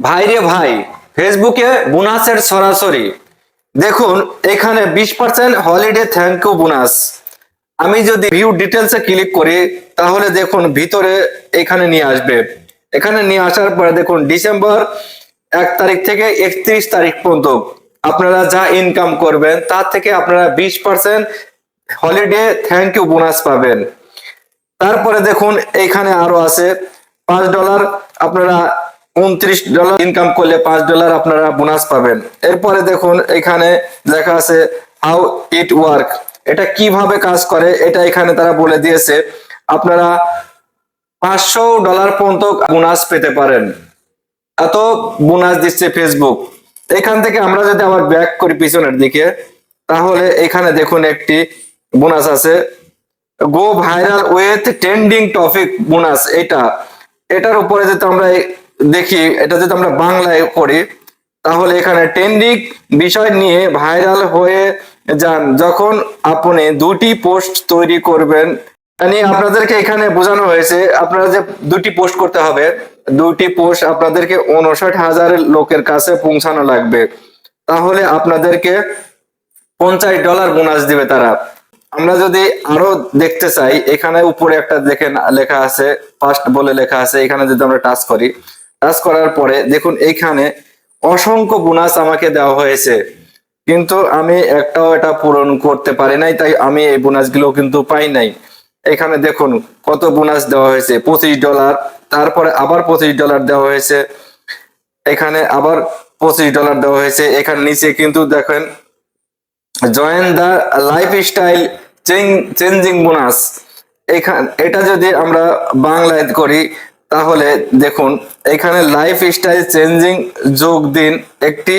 ভাই রে ভাই ফেসবুকে বোনাসের সরাসরি। দেখুন, এখানে বিশ percent holiday thank you bonus. আমি যদি ভিউ ডিটেলসে ক্লিক করি, তাহলে দেখুন ভিতরে এখানে নিয়ে আসবে। এখানে নিয়ে আসার পরে দেখুন ডিসেম্বর এক তারিখ থেকে একত্রিশ তারিখ পর্যন্ত আপনারা যা ইনকাম করবেন, তার থেকে আপনারা বিশ percent holiday thank you bonus পাবেন। তারপরে দেখুন, এখানে আরও আছে, পাঁচ ডলার আপনারা উনত্রিশ ডলার ইনকাম করলে পাঁচ ডলার আপনারা বোনাস পাবেন। এরপরে দেখুন, এখানে দেখা আছে হাউ ইট ওয়ার্ক এটা কীভাবে কাজ করে, এটা এখানে তারা বলে দিয়েছে, আপনারা পাঁচশো ডলার পর্যন্ত বোনাস পেতে পারেন। এত বোনাস দিচ্ছে ফেসবুক এখান থেকে আমরা যদি আবার ব্যাক করি পিছনের দিকে, তাহলে এখানে দেখুন একটি বোনাস আছে। Go viral with trending topic bonus এটা। এটার উপরে যদি আমরা দেখি, এটা যদি আমরা বাংলায় পড়ি তাহলে এখানে ট্রেন্ডিং বিষয় নিয়ে ভাইরাল হয়ে যান। যখন আপনি দুটি পোস্ট তৈরি করবেন মানে আপনাদেরকে এখানে বোঝানো হয়েছে, আপনারা যে দুটি পোস্ট করতে হবে, দুটি পোস্ট আপনাদেরকে উনষাট হাজার লোকের কাছে পৌঁছানো লাগবে। তাহলে আপনাদেরকে পঞ্চাশ ডলার বোনাস দিবে তারা। আমরা যদি আরও দেখতে চাই, এখানে উপরে একটা দেখেন, লেখা আছে ফার্স্ট বলে লেখা আছে, এখানে যদি আমরা টাচ করি টাচ করার পরে দেখুন, এইখানে অসংখ্য বোনাস আমাকে দেওয়া হয়েছে। কিন্তু আমি একটাও এটা পূরণ করতে পারি নাই, তাই আমি এই বোনাসগুলো কিন্তু পাই নাই। এখানে দেখুন, কত বোনাস দেওয়া হয়েছে, পঁচিশ ডলার তারপরে আবার পঁচিশ ডলার দেওয়া হয়েছে। এখানে আবার পঁচিশ ডলার দেওয়া হয়েছে। এখানে নিচে কিন্তু দেখেন join the lifestyle changing bonus এখান, এটা যদি আমরা বাংলায় করি তাহলে দেখুন, এখানে লাইফ স্টাইল চেঞ্জিং যোগ দিন একটি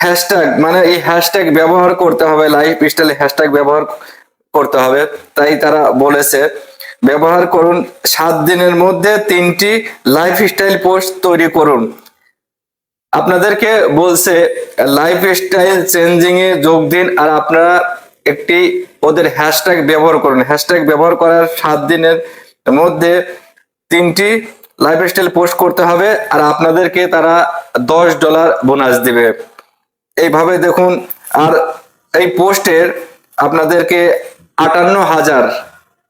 হ্যাশট্যাগ মানে এই হ্যাশট্যাগ ব্যবহার করতে হবে লাইফ স্টাইল হ্যাশট্যাগ ব্যবহার করতে হবে। তাই তারা বলেছে, ব্যবহার করুন সাত দিনের মধ্যে তিনটি লাইফ স্টাইল পোস্ট তৈরি করুন। আপনাদেরকে বলছে লাইফ স্টাইল চেঞ্জিং এ যোগ দিন আর আপনারা একটি ওদের হ্যাশট্যাগ ব্যবহার করুন। হ্যাশট্যাগ ব্যবহার করার সাত দিনের মধ্যে তিনটি লাইফ স্টাইল পোস্ট করতে হবে আর আপনাদেরকে তারা দশ ডলার বোনাস দিবে। এইভাবে দেখুন, আর এই পোস্টের আপনাদেরকে আটান্ন হাজার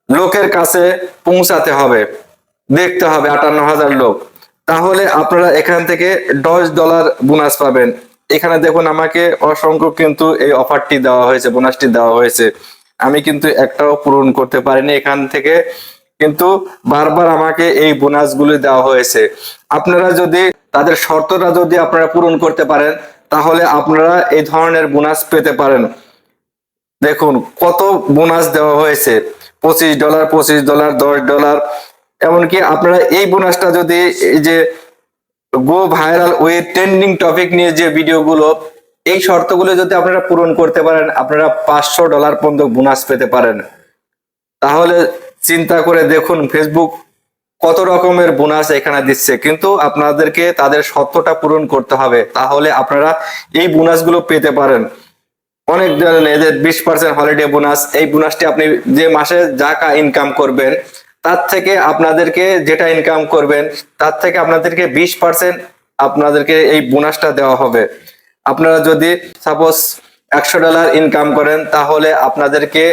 লোকের কাছে পৌঁছাতে হবে। দেখতে হবে আটান্ন হাজার লোক। তাহলে আপনারা এখান থেকে দশ ডলার বোনাস পাবেন। এখানে দেখুন আমাকে অসংখ্য কিন্তু এই অফারটি দেওয়া হয়েছে বোনাসটি দেওয়া হয়েছে। আমি কিন্তু একটাও পূরণ করতে পারিনি এখান থেকে। কিন্তু বারবার আমাকে এই বোনাসগুলি দেওয়া হয়েছে। আপনারা যদি তাদের শর্তটা যদি আপনারা পূরণ করতে পারেন, তাহলে আপনারা এই ধরনের বোনাস পেতে পারেন। দেখুন, কত বোনাস দেওয়া হয়েছে। পঁচিশ ডলার পঁচিশ ডলার দশ ডলার এমনকি আপনারা এই বোনাসটা যদি এই যে go viral with trending topic নিয়ে যে ভিডিওগুলো এই শর্তগুলো যদি আপনারা পূরণ করতে পারেন, আপনারা পাঁচশো ডলার পর্যন্ত বোনাস পেতে পারেন। তাহলে চিন্তা করে দেখুন ফেসবুক কত রকমের বোনাস এখানে দিচ্ছে। কিন্তু আপনাদেরকে তাদের শর্তটা পূরণ করতে হবে। তাহলে আপনারা এই বোনাসগুলো পেতে পারেন। অনেক ধরনের এদের বিশ পার্সেন্ট হলিডে বোনাস, এই বোনাসটি আপনি যে মাসে যা ইনকাম করবেন, তার থেকে আপনাদেরকে যেটা ইনকাম করবেন, তার থেকে আপনাদেরকে বিশ পার্সেন্ট আপনাদেরকে এই বোনাসটা দেওয়া হবে। আপনারা যদি সাপোজ একশো ডলার ইনকাম করেন, তাহলে আপনাদেরকে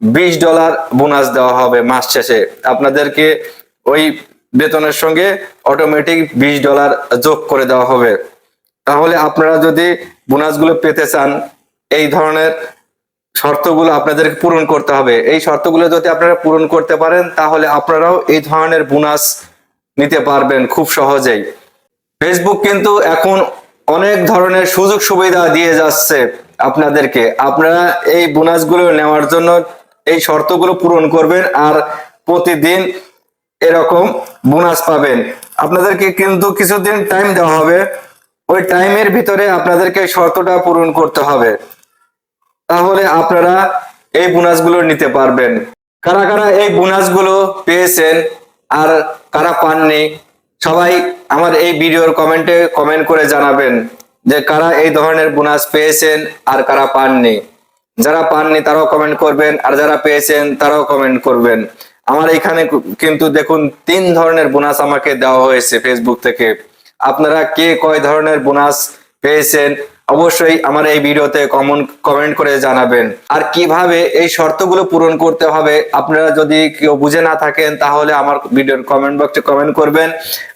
বিশ ডলার বোনাস দেওয়া হবে মাস শেষে। আপনাদেরকে ওই বেতনের সঙ্গে অটোমেটিক বিশ ডলার যোগ করে দেওয়া হবে। তাহলে আপনারা যদি বোনাসগুলো পেতে চান, এই ধরনের শর্তগুলো আপনাদেরকে পূরণ করতে হবে। এই শর্তগুলো যদি আপনারা পূরণ করতে পারেন, তাহলে আপনারাও এই ধরনের বোনাস নিতে পারবেন খুব সহজেই। ফেসবুক কিন্তু এখন অনেক ধরনের সুযোগ সুবিধা দিয়ে যাচ্ছে আপনাদেরকে। আপনারা এই বোনাসগুলো নেওয়ার জন্য এই শর্তগুলো পূরণ করবেন আর প্রতিদিন এরকম বোনাস পাবেন। আপনাদেরকে কিন্তু কিছুদিন টাইম দেওয়া হবে। ওই টাইমের ভিতরে আপনাদেরকে শর্তটা পূরণ করতে হবে। তাহলে আপনারা এই বোনাসগুলো নিতে পারবেন। কারা কারা এই বোনাসগুলো পেয়েছেন আর কারা পাননি, সবাই আমার এই ভিডিওর কমেন্টে কমেন্ট করে জানাবেন যে কারা এই ধরনের বোনাস পেয়েছেন আর কারা পাননি। যারা পাননি তারাও কমেন্ট করবেন, আর যারা পেয়েছেন তারাও কমেন্ট করবেন। আমার এখানে কিন্তু দেখুন, তিন ধরনের বোনাস আমাকে দেওয়া হয়েছে ফেসবুক থেকে। আপনারা কে কয় ধরনের বোনাস পেয়েছেন, অবশ্যই আমার এই ভিডিওতে কমন কমেন্ট করে জানাবেন। আর কীভাবে এই শর্তগুলো পূরণ করতে হবে, আপনারা যদি কেউ বুঝে না থাকেন, তাহলে আমার ভিডিওর কমেন্ট বক্সে কমেন্ট করবেন।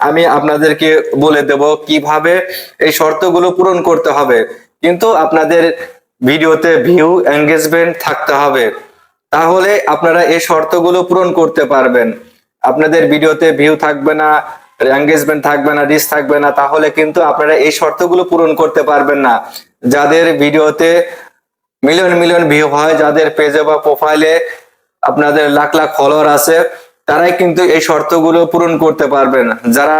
আমি আপনাদেরকে বলে দেব কীভাবে এই শর্তগুলো পূরণ করতে হবে। কিন্তু আপনাদের ভিডিওতে ভিউ এঙ্গেজমেন্ট থাকতে হবে। তাহলে আপনারা এই শর্তগুলো পূরণ করতে পারবেন। আপনাদের ভিডিওতে ভিউ থাকবে না এঙ্গেজমেন্ট থাকবে না রিচ থাকবে না, তাহলে কিন্তু আপনারা এই শর্তগুলো পূরণ করতে পারবেন না। যাদের ভিডিওতে মিলিয়ন মিলিয়ন ভিউ হয়, যাদের পেজে বা প্রোফাইলে আপনাদের লাখ লাখ ফলোয়ার আছে, তারাই কিন্তু এই শর্তগুলো পূরণ করতে পারবেন। যারা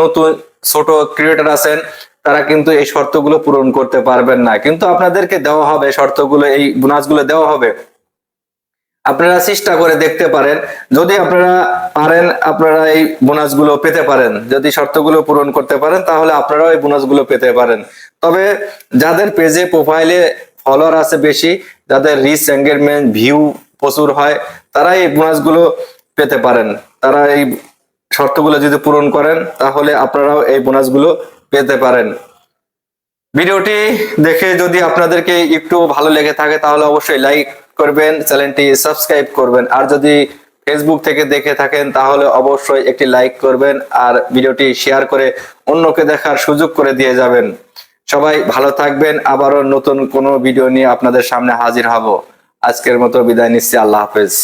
নতুন, ছোট ক্রিয়েটার আছেন তারা কিন্তু এই শর্তগুলো পূরণ করতে পারবেন না। কিন্তু আপনাদেরকে দেওয়া হবে, শর্তগুলো, এই বোনাসগুলো দেওয়া হবে। আপনারা চেষ্টা করে দেখতে পারেন। যদি আপনারা পারেন, আপনারা এই বোনাসগুলো পেতে পারেন। যদি শর্তগুলো পূরণ করতে পারেন, তাহলে আপনারাও এই বোনাসগুলো পেতে পারেন। তবে যাদের পেজে প্রোফাইলে ফলোয়ার আছে বেশি, যাদের রিচ এঙ্গেজমেন্ট ভিউ প্রচুর হয় তারা এই বোনাসগুলো পেতে পারেন। তারা এই শর্তগুলো যদি পূরণ করেন, তাহলে আপনারাও এই বোনাসগুলো পেতে পারেন। ভিডিওটি দেখে যদি আপনাদেরকে একটু ভালো লেগে থাকে, তাহলে অবশ্যই লাইক করবেন, চ্যানেলটি সাবস্ক্রাইব করবেন। আর যদি ফেসবুক থেকে দেখে থাকেন, তাহলে অবশ্যই একটি লাইক করবেন আর ভিডিওটি শেয়ার করে অন্যকে দেখার সুযোগ করে দিয়ে যাবেন। সবাই ভালো থাকবেন, আবারও নতুন কোনো ভিডিও নিয়ে আপনাদের সামনে হাজির হব। আজকের মতো বিদায় নিচ্ছি, আল্লাহ হাফেজ।